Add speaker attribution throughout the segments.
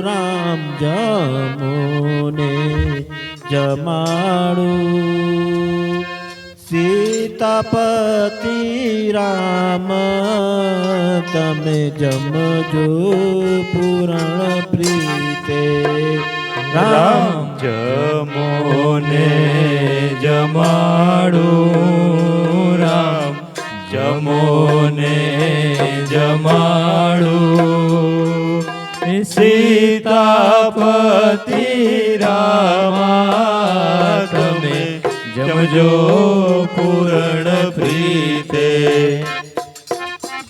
Speaker 1: રામ જમોને જમાડું. સીતાપતિ રામ, તમે જમજો પૂરણ પ્રીતે.
Speaker 2: રામ જમોને જમાડું. રામ જમોને જમાડું. સીતાપતિ રામા તમે જમજો પૂરણ પ્રીતે.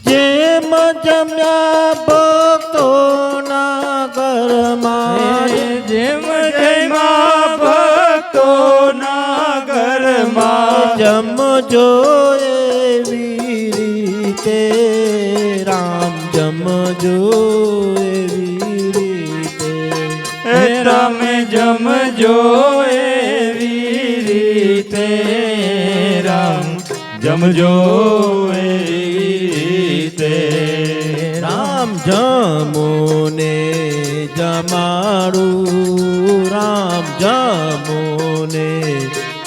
Speaker 1: જેમ જમ્યા ભક્તોના ઘરમાં
Speaker 2: જેમ જમ્યા ભક્તો ના ઘરમાં
Speaker 1: જમજો એવી રીતે. રામ જમજો
Speaker 2: તમે જમજો એવી રીતે રામ. જમજો એવી રીતે
Speaker 1: રામ જમોને જમાડું, રામ જમોને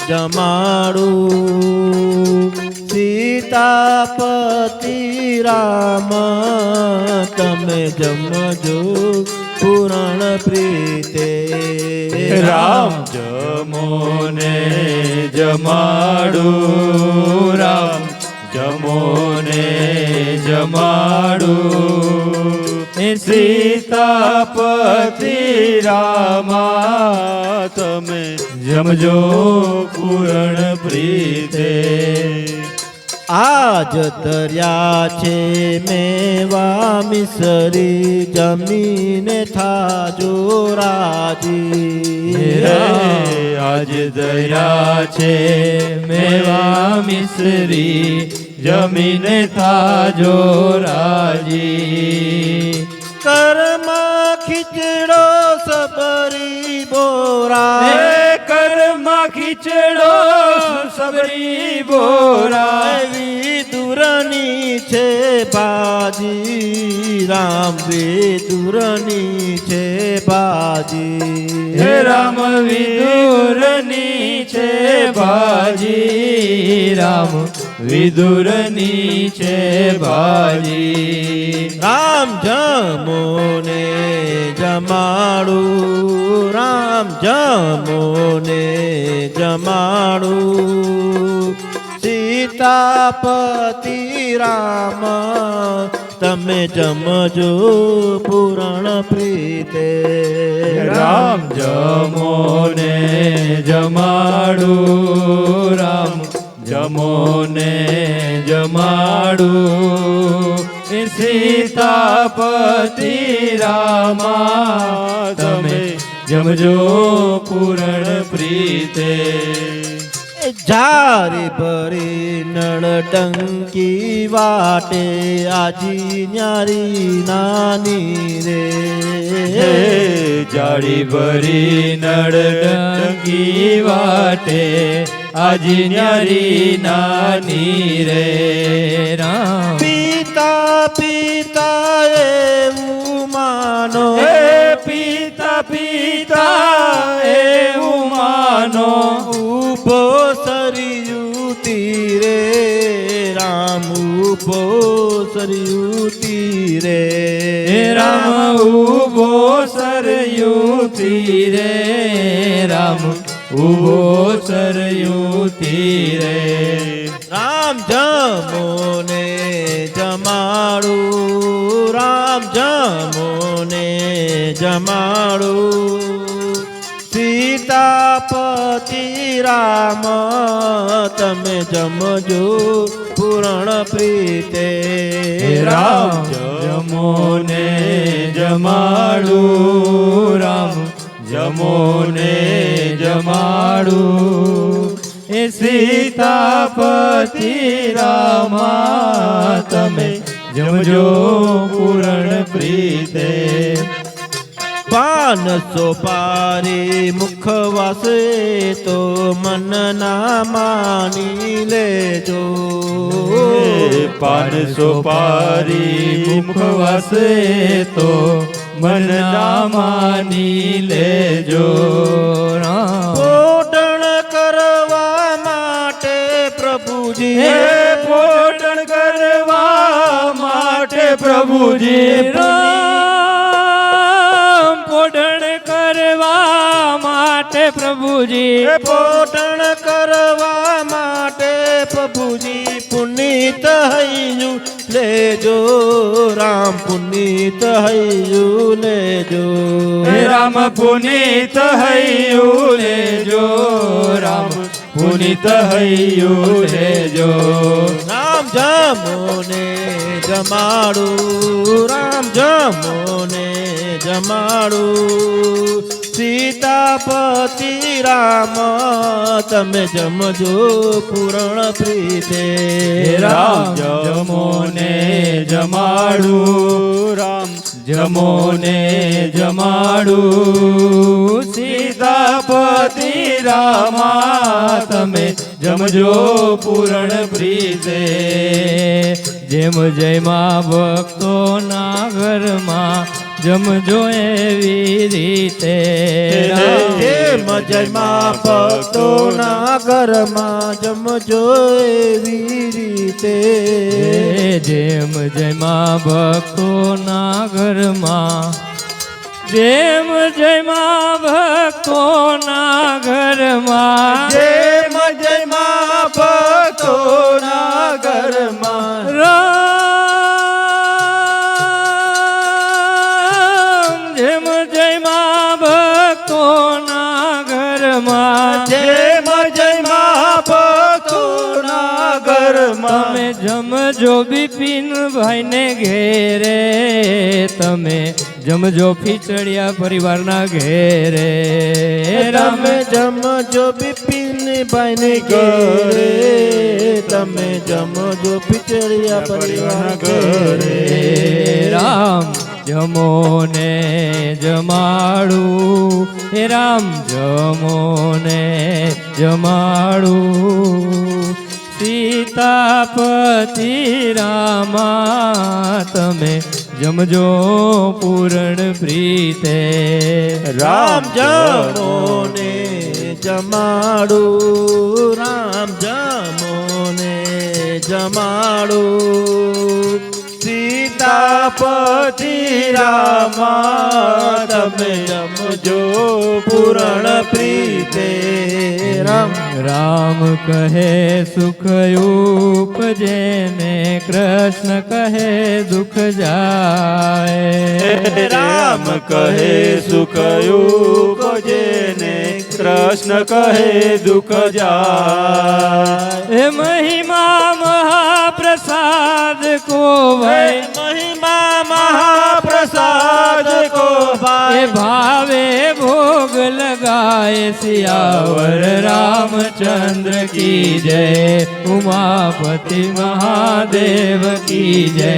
Speaker 1: જમાડું. સીતાપતિ રામ, તમે જમજો. પૂરણ પ્રીતે
Speaker 2: રામ જમોને જમાડું રામ જમોને જમાડું. સીતાપતિ રામા તમે જમજો પૂરણ પ્રીતે.
Speaker 1: આજ તર્યા છે મેવા મિસરી જમીને થાજો રાજી.
Speaker 2: આજ દયા છે મેવા મિસરી જમીને થાજો રાજી.
Speaker 1: કર્મા ખીચડો સબરી બોરા.
Speaker 2: કર્મા ખીચડો, સબરી બોરા
Speaker 1: એવી દુરની છે બાજી રામ વે દુરની છે બાજી
Speaker 2: હે રામ વિદુરની છે બાજી રામ વિદુરની છે ભાજી
Speaker 1: રામ જમોને જમાડું, રામ જમોને જમાડું. સીતાપતિ રામ, તમે જમજો પૂરણ પ્રીતે.
Speaker 2: રામ જમોને જમાડું, રામ જમોને જમાડું. સીતાપતિ રામા તમે જમજો પૂરણ પ્રીતે.
Speaker 1: જારી ભરી નળ ટંકી વાટે આજી ન્યારી નાની રે.
Speaker 2: જાડી ભરી નળ ટંકી વાટે આજી ન્યારી નાની રે રામ.
Speaker 1: પિતા પિતા એવું માનો.
Speaker 2: હે પિતા પિતા એવું માનો.
Speaker 1: ઊભો સરયુ તીરે રામ ઊભો સરયુ તીરે
Speaker 2: હે રામ ઊભો સરયુ તીરે રામ. ઊભો સરયું તીરે.
Speaker 1: રામ જમોને જમાડું રામ જમોને જમાડું. સીતાપતિ રામ તમે જમજો પૂરણ પ્રીતે.
Speaker 2: રામ જમોને જમાડું રામ જમોને જમાડું એ સીતાપતિ રામા તમે જમજો પૂરણ પ્રીતે.
Speaker 1: પાન સોપારી મુખવાસે તો મન ના માની લેજો.
Speaker 2: પાન સોપારી મુખ મુખવાસે તો મનના માની લેજો. રામ
Speaker 1: પ્રભુજી
Speaker 2: પોટણ કરવા માટે પ્રભુજી પોટણ કરવા માટે પ્રભુજી.
Speaker 1: પોટણ કરવા માટે પ્રભુજી પુનિત હૈયું લેજો રામ પુનિત હૈયું લેજો.
Speaker 2: રામ પુનિત હૈયું લેજો રામ પુનિત હૈયું લેજો
Speaker 1: રામ જમોને જમાડું રામ જમોને જમાડું. સીતાપતિ રામ તમે જમજો પૂરણ પ્રીતે.
Speaker 2: રામ જમોને જમાડું. રામ જમો ને જમાડું. સીતાપતિ રામા તમે જમજો પૂરણ પ્રીતે. જેમ જયમાં ભક્તોના ઘરમાં જમજો એવી રીતે.
Speaker 1: જયમાં ભક્તોના ઘરમાં જમજો એવી રીતે.
Speaker 2: જેમ જયમાં ભક્તોના ઘરમાં. જેમ જયમાં ભક્તોના ઘરમાં.
Speaker 1: જેમ જયમાં ભક્તોના ઘરમાં.
Speaker 2: જેમ જયમાં ઘરમાં તમે જમજો બિપિન ભાઈને ઘેરે તમે જમજો ફીચડિયા પરિવારના ઘેરે.
Speaker 1: તમે જમજો બિપિન ભાઈને ઘરે તમે જમજો ફીચડિયા પરિવાર ઘરે.
Speaker 2: રામ જમો ને જમાડું. હે રામ જમો ને જમાડું. સીતાપતિ રામા, તમે જમજો પૂરણ પ્રીતે.
Speaker 1: રામ જમો ને જમાડું. રામ જમો ને જમાડું. સીતાપતિ રામા તમે જમજો પૂરણ પ્રીતે રામ
Speaker 2: રામ કહે સુખ ઉપજે ને કૃષ્ણ કહે દુઃખ જાય
Speaker 1: રામ કહે સુખ ઉપજે ને કૃષ્ણ કહે દુઃખ જાય
Speaker 2: એ મહિમા મહાપ્રસાદ કો ભાઈ
Speaker 1: મહિમા મહાપ્રસાદ કો
Speaker 2: એ
Speaker 1: ભાઈ
Speaker 2: ભાવે ભોગ લગાય સિયાવર રામચંદ્ર કી જય ઉમાપતિ મહાદેવ કી જય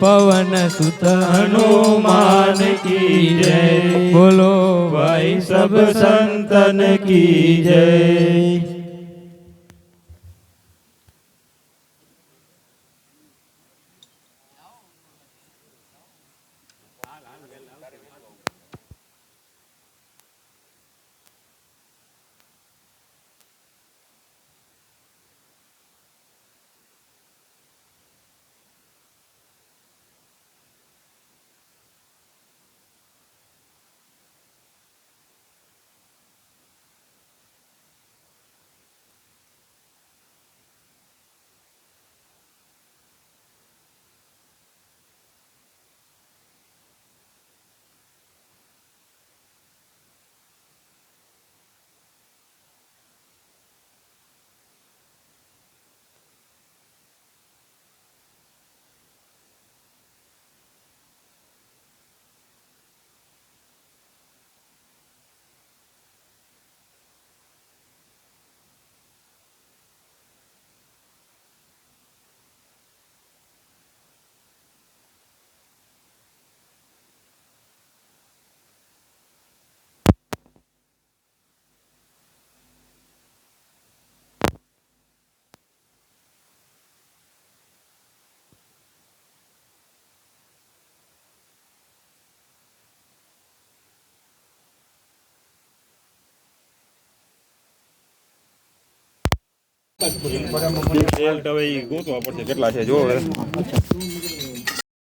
Speaker 2: પવન સુત હનુમાન કી જય બોલો ભાઈ સબ સંતન કી જય
Speaker 3: ગોતવા પડશે. કેટલા છે? જો